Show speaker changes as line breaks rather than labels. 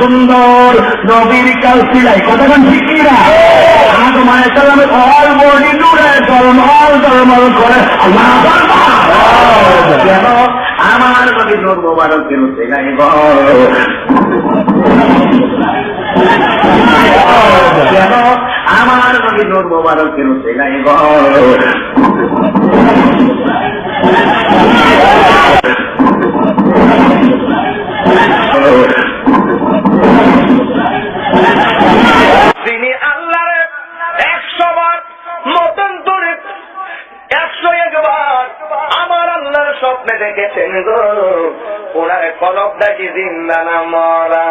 সুন্দর, নবীর কাল সিলাই কতক্ষণ ঠিক কিনা আদম আলাইসাল্লামের অল বডি জুড়ে জলমল জলমল করে। আল্লাহ নূর মোবারকের চেহাই কেন? আমার নবী নূর মোবারকের
স্বপ্নে দেখেছেন গো। ওনার কলবটা কি জিন্দা না মরা?